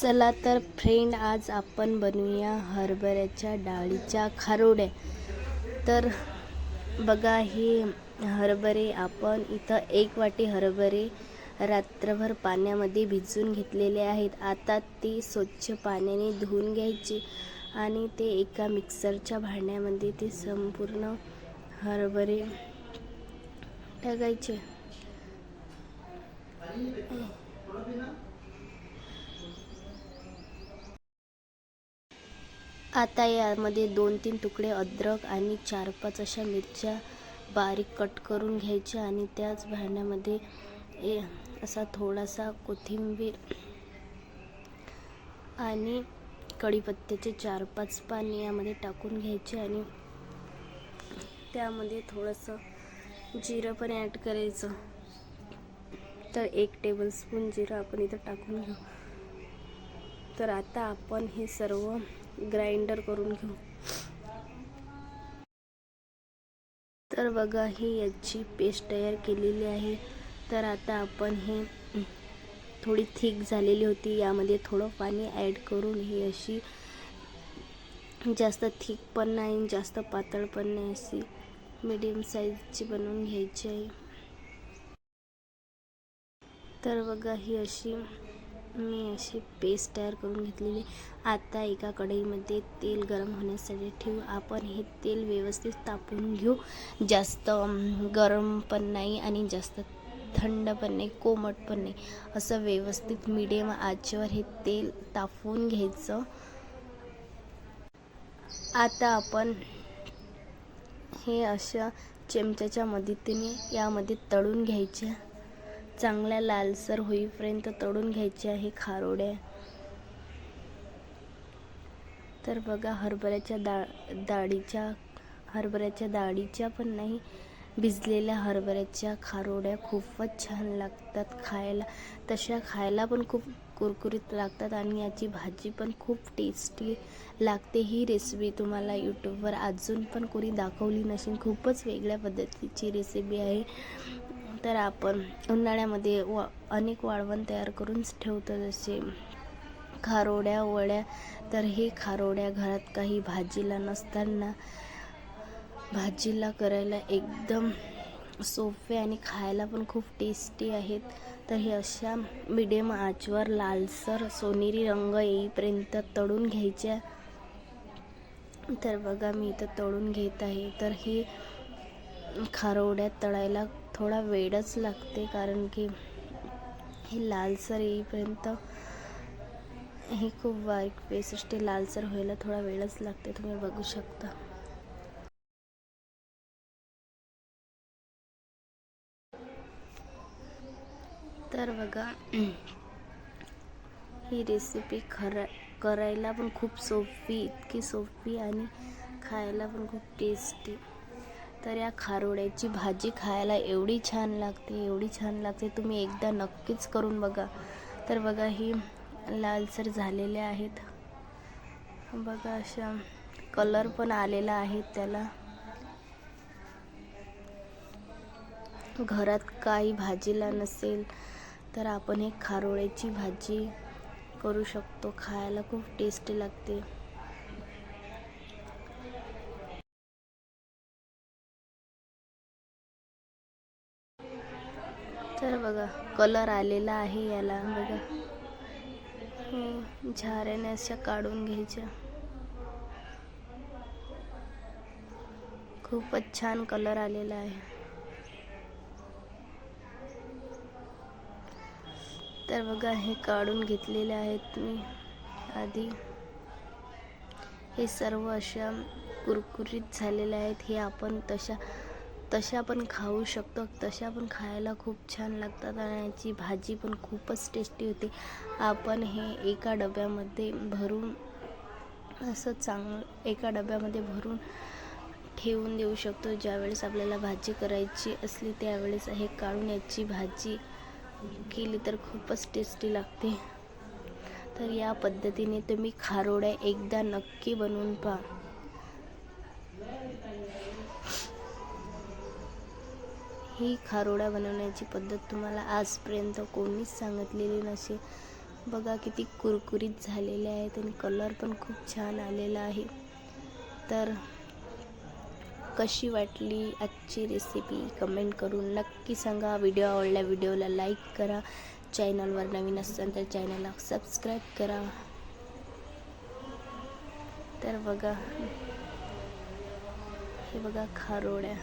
चला तर फ्रेंड आज आपण बनवूया हरभऱ्याच्या डाळीच्या खारोड्या. तर बघा हे हरभरे आपण इथं एक वाटी हरभरे रात्रभर पाण्यामध्ये भिजवून घेतलेले आहेत. आता ते स्वच्छ पाण्याने धुवून घ्यायचे आणि ते एका मिक्सरच्या भांड्यामध्ये ते संपूर्ण हरभरे टाकायचे. आता यामध्ये दोन तीन तुकडे अद्रक आणि चार पाच अशा मिरच्या बारीक कट करून घ्यायच्या आणि त्याच भांड्यामध्ये ए असा थोडासा कोथिंबीर आणि कढीपत्त्याचे चार पाच पान यामध्ये टाकून घ्यायचे आणि त्यामध्ये थोडंसं जिरं पण ॲड करायचं. तर एक टेबलस्पून जिरं आपण इथं टाकून घेऊ. तर आता आपण हे सर्व ग्राइंडर करून घेऊ. तर बघा ही याची पेस्ट तयार केलेली आहे. तर आता आपण हे थोडी थिक झालेली होती. यामध्ये थोडं पाणी ॲड करून ही अशी जास्त थिक पण नाही जास्त पातळ पण नाही अशी मीडियम साईजची बनवून घ्यायची आहे. तर बघा ही अशी मी अशी पेस्ट तयार करून घेतलेली आता एका कढईमध्ये तेल गरम होण्यासाठी ठेवू. आपण हे तेल व्यवस्थित तापून घेऊ. जास्त गरम पण नाही आणि जास्त थंड पण नाही कोमट पण नाही. असं व्यवस्थित मीडियम आचेवर हे तेल तापवून घ्यायचं. आता आपण हे अशा चमच्याच्या मदतीने यामध्ये तळून घ्यायच्या चांगल्या लालसर होईपर्यंत तळून घ्यायचे आहे खारोड्या. तर बघा हरभऱ्याच्या डाळ डाळीच्या हरभऱ्याच्या डाळीच्या पण नाही भिजलेल्या हरभऱ्याच्या खारोड्या खूपच छान लागतात खायला. तशा खायला पण खूप कुरकुरीत लागतात आणि याची भाजी पण खूप टेस्टी लागते. ही रेसिपी तुम्हाला यूट्यूबवर अजून पण कोणी दाखवली नसेल खूपच वेगळ्या पद्धतीची रेसिपी आहे. तर आपण उन्हाळ्यामध्ये व अनेक वाळवण तयार करून ठेवतो जसे खारोड्या वड्या. तर हे खारोड्या घरात काही भाजीला नसताना भाजीला करायला एकदम सोपे आणि खायला पण खूप टेस्टी आहेत. तर हे अशा मिडियम आचवर लालसर सोनेरी रंग येईपर्यंत तळून घ्यायच्या. तर बघा मी इथं तळून घेत आहे. तर हे खारोड्यात तळायला थोडा वेळच लागते कारण की हे लालसर येईपर्यंत ही खूप बारीक पेस्ट ते लालसर व्हायला थोडा वेळच लागते. तुम्ही बघू शकता. तर बघा ही रेसिपी खरा करायला पण खूप सोपी इतकी सोपी आणि खायला पण खूप टेस्टी तर या खारोड्याची भाजी खायला एवढी छान लागते एवढी छान लागते. तुम्ही एकदा नक्कीच करून बघा. तर बघा ही लालसर झालेल्या आहेत. बघा अशा कलर पण आलेला आहे त्याला. घरात काही भाजीला नसेल तर आपण हे खारोळ्याची भाजी करू शकतो. खायला खूप टेस्टी लागते. तर बघा कलर आलेला आहे याला बघा. हो, झाऱ्याने अशा काढून घ्यायच्या. खूपच छान कलर आलेला आहे. तर बघा हे काढून घेतलेले आहेत मी आधी. हे सर्व अशा कुरकुरीत झालेल्या आहेत हे आपण तशा तशा पण खाऊ शकतो. तशा पण खायला खूप छान लागतात आणि याची भाजी पण खूपच टेस्टी होते. आपण हे एका डब्यामध्ये भरून असं चांगलं एका डब्यामध्ये भरून ठेवून देऊ शकतो. ज्यावेळेस आपल्याला भाजी करायची असली त्यावेळेस हे काढून याची भाजी केली तर खूपच टेस्टी लागते. तर या पद्धतीने तुम्ही खारोड्या एकदा नक्की बनवून पहा. ही खारोडा बनवण्याची पद्धत तुम्हाला आजपर्यंत कोणीच सांगितलेली नसेल. बघा किती कुरकुरीत झालेले आहेत आणि कलर पण खूप छान आलेला आहे. तर कशी वाटली आजची रेसिपी कमेंट करून नक्की सांगा. व्हिडिओ आवडला व्हिडिओला लाईक करा. चॅनलवर नवीन असाल तर चॅनलला सबस्क्राईब करा. तर बघा हे बघा खारोड्या